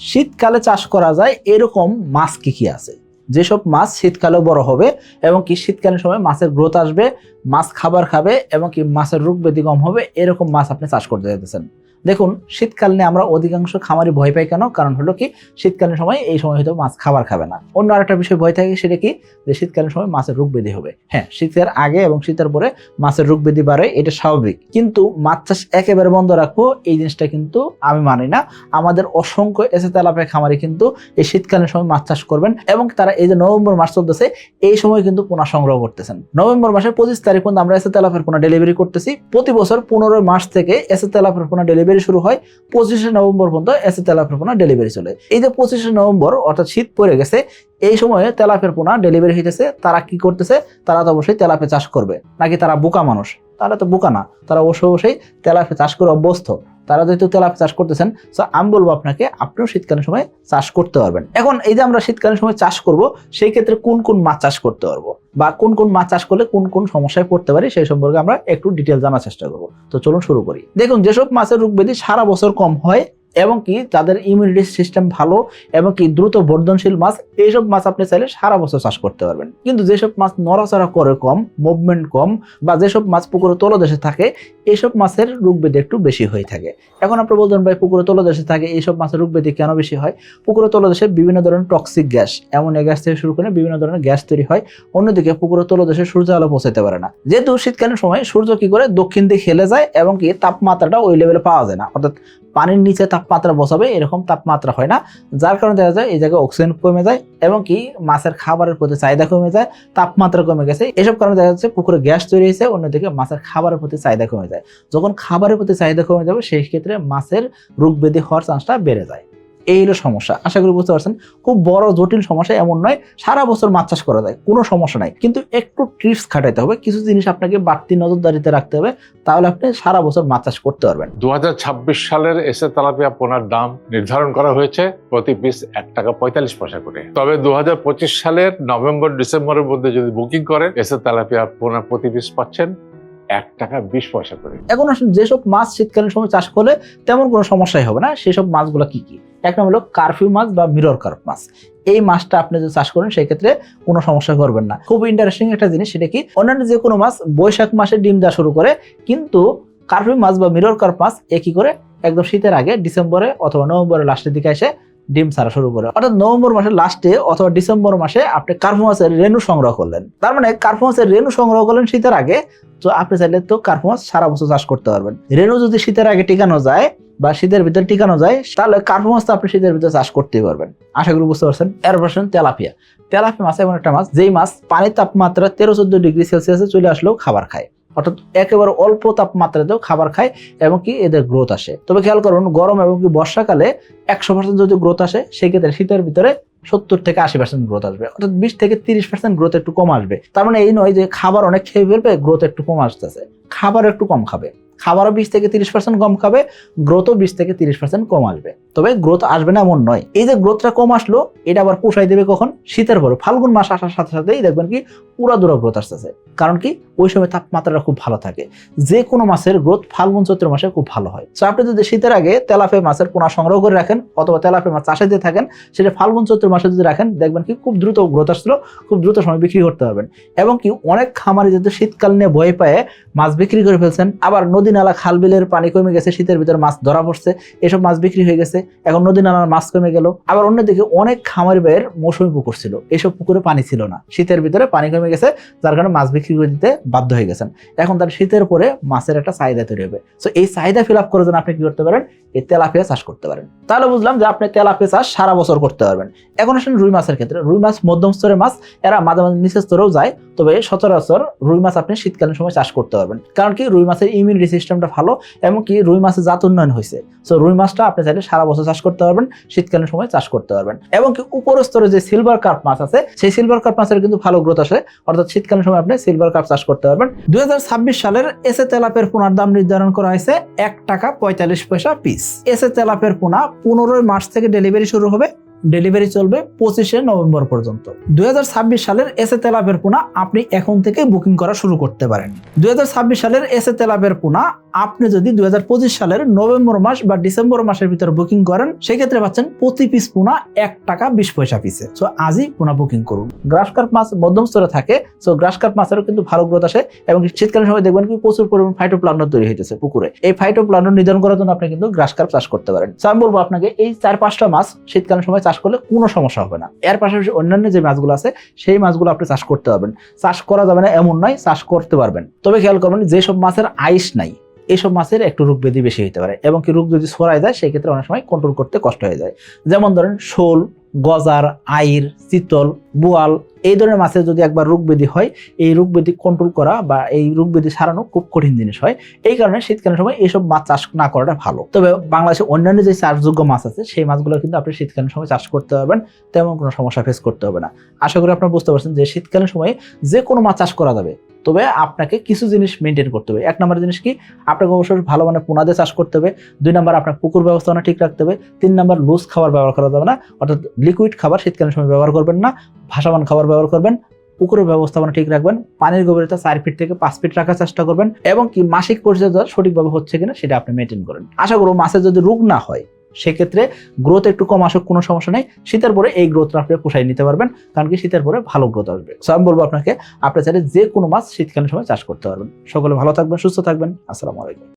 শীতকালে চাষ করা যায়, এরকম মাছ কি কি আছে? যেসব মাছ শীতকালেও বড় হবে এবং কি শীতকালীন সময় মাছের গ্রোথ আসবে, মাছ খাবার খাবে এবং কি মাছের রোগ ব্যাধি কম হবে, এরকম মাছ আপনি চাষ করতে যেতেছেন দেখুন শীতকাল নিয়ে আমরা অধিকাংশ খামারি ভয় পাই কেন? কারণ হলো কি, শীতকালীন সময় এই সময় হয়তো মাছ খাবার খাবে না। অন্য আরেকটা বিষয় ভয় থাকে সেটা কি? যে শীতকালীন সময় মাছের রোগ ব্যাধি হবে। হ্যাঁ শীতের আগে এবং শীতের পরে মাছের রোগ ব্যাধি বাড়ে, এটা স্বাভাবিক। কিন্তু মাছ চাষ একেবারে বন্ধ রাখব, এই জিনিসটা কিন্তু আমি মানি না। আমাদের অসংখ্য এসে তেলাপিয়া খামারি কিন্তু এই শীতকালীন সময় মাছ চাষ করবেন এবং তারা এই যে নভেম্বর মাস চলতেছে, এই সময় কিন্তু পোনা সংগ্রহ করতেছেন। নভেম্বর মাসের পঁচিশ তারিখ পর্যন্ত আমরা এসে তেলাপের পোনা ডেলিভারি করতেছি। প্রতি বছর পনেরো মাস থেকে এসে তেলাপের পোনা ডেলিভারি শুরু হয় পঁচিশে নভেম্বর পর্যন্ত এসে তেলাপের পোনা ডেলিভারি চলে। এই যে পঁচিশে নভেম্বর, অর্থাৎ শীত পড়ে গেছে, এই সময়ে তেলাপের পোনা ডেলিভারি হইতেছে, তারা কি করতেছে? তারা তো অবশ্যই তেলাপে চাষ করবে, নাকি তারা বোকা মানুষ? তারা তো বোকা না। তারা অবশ্য অবশ্যই তেলাপে চাষ করে অভ্যস্ত। তারা যেহেতু তেলাপি চাষ করতেছেন তো আমি বলব আপনাকে, আপনিও শীতকালীন সময় চাষ করতে পারবেন। এখন এই যে আমরা শীতকালীন সময় চাষ করব, সেই ক্ষেত্রে কোন কোন মাছ চাষ করতে পারব? বা কোন কোন মাছ চাষ করলে কোন কোন সমস্যায় পড়তে পারি, সেই সম্পর্কে আমরা একটু ডিটেল জানার চেষ্টা করব। তো চলুন শুরু করি। দেখুন, যেসব মাছের রোগ ব্যাধি সারা বছর কম হয় এবং কি তাদের ইমিউনিটি সিস্টেম ভালো এবং কি দ্রুত বর্ধনশীল মাছ, এইসব মাছ আপনি চাইলে সারা বছর চাষ করতে পারবেন। কিন্তু যেসব মাছ নড়াচড়া করে কম মুভমেন্ট কম বা যেসব মাছ পুকুরে তলদেশে থাকে এইসব মাছের রোগ ব্যাধি একটু বেশি হয়ে থাকে। এখন আপনি বলতেন, ভাই পুকুরে তলদেশে থাকে, এইসব মাছের রোগ ব্যাধি কেন বেশি হয়? পুকুরে তলদেশে বিভিন্ন ধরনের টক্সিক গ্যাস অ্যামোনিয়া গ্যাস থেকে শুরু করে বিভিন্ন ধরনের গ্যাস তৈরি হয়। অন্যদিকে পুকুরে তলদেশে সূর্য আলো পৌঁছাতে পারে না। যেহেতু শীতকালীন সময় সূর্য কি করে দক্ষিণ দিকে হেলে যায় এবং কি তাপমাত্রাটা ওই লেভেলে পাওয়া যায় না। অর্থাৎ পানির নিচে তাপমাত্রা বসাবে, এরকম তাপমাত্রা হয় না। যার কারণে দেখা যায় এই জায়গায় অক্সিজেন কমে যায় এবং কি মাছের খাবারের প্রতি চাহিদা কমে যায়, তাপমাত্রা কমে গেছে। এসব কারণে দেখা যাচ্ছে পুকুরে গ্যাস তৈরি হয়েছে, অন্যদিকে মাছের খাবারের প্রতি চাহিদা কমে যায়। যখন খাবারের প্রতি চাহিদা কমে যাবে, সেই ক্ষেত্রে মাছের রোগ ব্যাধি হওয়ার চান্সটা বেড়ে যায়। এই হলো সমস্যা। আশা করি বুঝতে পারছেন, খুব বড় জটিল সমস্যা, এমন নয়, সারা বছর মাছ চাষ করা যায়, কোনো সমস্যা নাই। কিন্তু একটু ট্রিপস খাটাইতে হবে, কিছু জিনিস আপনাকে বাড়তি নজরদারিতে রাখতে হবে, তাহলে আপনি সারা বছর মাছ চাষ করতে পারবেন। দু হাজার ছাব্বিশ সালের এসে তেলাপিয়া পোনার দাম নির্ধারণ করা হয়েছে প্রতি পিস এক টাকা পঁয়তাল্লিশ পয়সা করে। তবে দু হাজার পঁচিশ সালের নভেম্বর ডিসেম্বরের মধ্যে যদি বুকিং করেন এসে তেলাপিয়া পোনা প্রতি পিস পাচ্ছেন এক টাকা বিশ পয়সা করে। এখন আসলে যেসব মাছ শীতকালীন সময় চাষ করলে তেমন কোনো সমস্যাই হবে না। সেসব মাছগুলো কি কি? এক নম্বর হলো কারফিউ মাছ বা মিরর কার্প মাছ। এই মাছটা আপনি যদি চাষ করেন সেই ক্ষেত্রে কোনো সমস্যা করবেন না। খুব ইন্টারেস্টিং একটা জিনিস, সেটা কি? অন্যান্য যে কোনো মাছ বৈশাখ মাসে ডিম দেওয়া শুরু করে, কিন্তু কার্ফিউ মাছ বা মিরর কার্প মাছ এ কি করে একদম শীতের আগে ডিসেম্বরে অথবা নভেম্বরের লাস্টের দিকে এসে ডিম ছাড়া শুরু করে। অর্থাৎ নভেম্বর মাসের লাস্টে অথবা ডিসেম্বর মাসে আপনি কার্ফু মাছের রেণু সংগ্রহ করলেন। তার মানে কার্ফু মাছের রেণু সংগ্রহ করলেন শীতের আগে তো আপনি চাইলে তো মাছ সারা বছর চাষ করতে পারবেন। রেণু যদি শীতের আগে টিকানো যায় বা শীতের ভিতরে টিকানো যায়, তাহলে মাছ তো আপনি শীতের ভিতরে চাষ করতেই পারবেন। আশা করি বুঝতে পারছেন। এর পার্সেন্ট তেলাপিয়া। তেলাপিয়া মাছ এমন একটা মাছ, যেই মাছ পানির তাপমাত্রা তেরো চোদ্দ ডিগ্রি সেলসিয়াসে চলে আসলেও খাবার খায়। অর্থাৎ একেবারে অল্প তাপমাত্রাতেও খাবার খায় এবং কি এদের গ্রোথ আসে। তবে খেয়াল করুন, গরম এবং কি বর্ষাকালে একশো পার্সেন্ট যদি গ্রোথ আসে, সেক্ষেত্রে শীতের ভিতরে সত্তর থেকে আশি পার্সেন্ট গ্রোথ আসবে, অর্থাৎ বিশ থেকে তিরিশ পার্সেন্ট গ্রোথ একটু কম আসবে। তার মানে এই নয় যে খাবার অনেক খেয়ে ফেলবে গ্রোথ একটু কম আসতেছে। খাবার একটু কম খাবে। খাবারও বিশ থেকে তিরিশ পার্সেন্ট কম খাবে গ্রোথও বিশ থেকে তিরিশ পার্সেন্ট কম আসবে। তবে গ্রোথ আসবে না এমন নয়। এই যে গ্রোথটা কম আসলো, এটা আবার পোষাই দেবে কখন? শীতের পরে। ফাল্গুন মাস আসার সাথে সাথেই দেখবেন কি, পুরা দুরা গ্রোথ আসতেছে। কারণ কি, ওই সময় তাপমাত্রাটা খুব ভালো থাকে। যে কোনো মাছের গ্রোথ ফাল্গুন চৈত্র মাসে খুব ভালো হয়। তো আপনি যদি শীতের আগে তেলাপে মাছের পোনা সংগ্রহ করে রাখেন, অথবা তেলাপে মাছ চাষে দিয়ে থাকেন, সেটা ফাল্গুন চৈত্র মাসে যদি রাখেন, দেখবেন কি, খুব দ্রুত গ্রোথ আসলো, খুব দ্রুত সময় বিক্রি করতে পারবেন। এবং কি, অনেক খামারি যেহেতু শীতকাল নিয়ে ভয় পায়ে, মাছ বিক্রি করে ফেলছেন, আবার নদী নালা খাল বিলের পানি কমে গেছে, শীতের ভিতরে মাছ ধরা পড়ছে, এসব মাছ বিক্রি হয়ে গেছে এখন নদী নালার মাছ কমে গেল। আবার অন্যদিকে অনেক খামারি ভাইয়ের মৌসুমি পুকুর ছিল। এসব পুকুরে পানি ছিল না। শীতের ভিতরে পানি কমে গেছে, যার কারণে মাছ বিক্রি করে দিতে বাধ্য হয়ে গেছেন। এখন তার শীতের পরে মাছের একটা চাহিদা তৈরি হবে। তো এই চাহিদা ফিল আপ করার জন্য আপনি কি করতে পারেন? এই তেলাপিয়া চাষ করতে পারেন। তাহলে বুঝলাম যে আপনি তেলাপিয়া চাষ সারা বছর করতে পারবেন। এখন আসেন রুই মাছের ক্ষেত্রে। রুই মাছ মধ্যম স্তরের মাছ, এরা মাঝে মাঝে নিচের স্তরেও যায়, তবে সচরাচর রুই মাছ আপনি শীতকালীন সময় চাষ করতে পারবেন। কারণ কি, রুই মাছের ইমিউনিটি সিস্টেমটা ভালো এবং কি রুই মাছের জাত উন্নয়ন হয়েছে। সো রুই মাছটা আপনি চাইলে সারা চাষ করতে পারবেন, শীতকালীন সময় চাষ করতে পারবেন। এবং কি উপর স্তরে যে সিলভার কার্প মাছ আছে, সেই সিলভার কার্প মাছের কিন্তু ভালো গ্রোথ আসে। অর্থাৎ শীতকালীন সময় আপনি সিলভার কার্প চাষ করতে পারবেন। দুই হাজার ছাব্বিশ সালের এসে তেলাপের পোনার দাম নির্ধারণ করা হয়েছে এক টাকা পঁয়তাল্লিশ পয়সা পিস এসে তেলাপের পোনা পনেরোই মার্চ থেকে ডেলিভারি শুরু হবে ডেলিভারি চলবে পঁচিশে নভেম্বর পর্যন্ত। দুই হাজার ছাব্বিশ সালের এসে তেলাপের পোনা আপনি এখন থেকে বুকিং করা শুরু করতে পারেন। দুই সালের এসে তেলাপের পোনা আপনি যদি দুই সালের নভেম্বর মাস বা ডিসেম্বর মাসের ভিতরে বুকিং করেন সেক্ষেত্রে পাচ্ছেন প্রতি পিস পোনা এক টাকা বিশ পয়সা পিসে। সো আজই পোনা বুকিং করুন। গ্রাস কার্প মাছ মধ্যম স্তরে থাকে সো গ্রাস কার্প মাছেরও কিন্তু ভালো গ্রোথ আসে এবং শীতকালীন সময় দেখবেন কি প্রচুর পরিমাণ ফাইটোপ্লান্ট তৈরি হইতেছে পুকুরে। এই ফাইটো ফাইটোপ্লান্ট নিধন করার জন্য আপনি কিন্তু গ্রাস কার্প চাষ করতে পারেন। So, আমি বলব আপনাকে এই চার পাঁচটা মাছ শীতকালীন সময় করলে কোনো সমস্যা হবে না। এর পাশাপাশি অন্যান্য যে মাছগুলো আছে, সেই মাছগুলো আপনি চাষ করতে পারবেন। চাষ করা যাবে না, এমন নয়, চাষ করতে পারবেন। তবে খেয়াল করবেন যেসব মাছের আইস নাই। এইসব মাছের একটু রোগ ব্যাধি বেশি হতে পারে এবং কি রোগ যদি ছড়ায় যায়, সেক্ষেত্রে অনেক সময় কন্ট্রোল করতে কষ্ট হয়ে যায়। যেমন ধরেন শোল, গজার, আইর, চিতল বোয়াল, এই ধরনের মাছের যদি একবার রোগ ব্যাধি হয়, এই রোগ ব্যাধি কন্ট্রোল করা বা এই রোগ ব্যাধি সারানো খুব কঠিন জিনিস হয়। এই কারণে শীতকালীন সময় এইসব মাছ চাষ না করাটা ভালো। তবে বাংলাদেশে অন্যান্য যে চাষযোগ্য মাছ আছে, সেই মাছগুলো কিন্তু আপনি শীতকালীন সময় চাষ করতে পারবেন, তেমন কোনো সমস্যা ফেস করতে হবে না। আশা করি আপনারা বুঝতে পারছেন যে শীতকালীন সময়ে যে কোনো মাছ চাষ করা যাবে। তবে আপনাকে কিছু জিনিস মেনটেন করতে হবে। এক নম্বর জিনিস কি? আপনাকে অবশ্যই ভালো মানে পোনাদে চাষ করতে হবে। দুই নম্বর আপনার পুকুর ব্যবস্থাপনা ঠিক রাখতে হবে। তিন নম্বর লুজ খাবার ব্যবহার করা যাবে না। অর্থাৎ লিকুইড খাবার শীতকালীন সময় ব্যবহার করবেন না। ভাসমান খাবার ব্যবহার করবেন, পুকুরের ব্যবস্থাপনা ঠিক রাখবেন, পানির গভীরতা চার ফিট থেকে পাঁচ ফিট রাখার চেষ্টা করবেন এবং কি মাসিক পরিচর্যা সঠিকভাবে হচ্ছে কিনা সেটা আপনি মেনটেন করেন। আশা করব মাছের যদি রোগ না হয়, সেক্ষেত্রে গ্রোথ একটু কম আসুক, কোনো সমস্যা নেই। শীতের পরে এই গ্রোথটা আপনি পোষাই নিতে পারবেন, কারণ কি শীতের পরে ভালো গ্রোথ আসবে। সো আমি বলব আপনাকে আপনি চাইলে যে কোনো মাছ শীতকালীন সময় চাষ করতে পারবেন। সকলে ভালো থাকবেন, সুস্থ থাকবেন। আসসালামু আলাইকুম।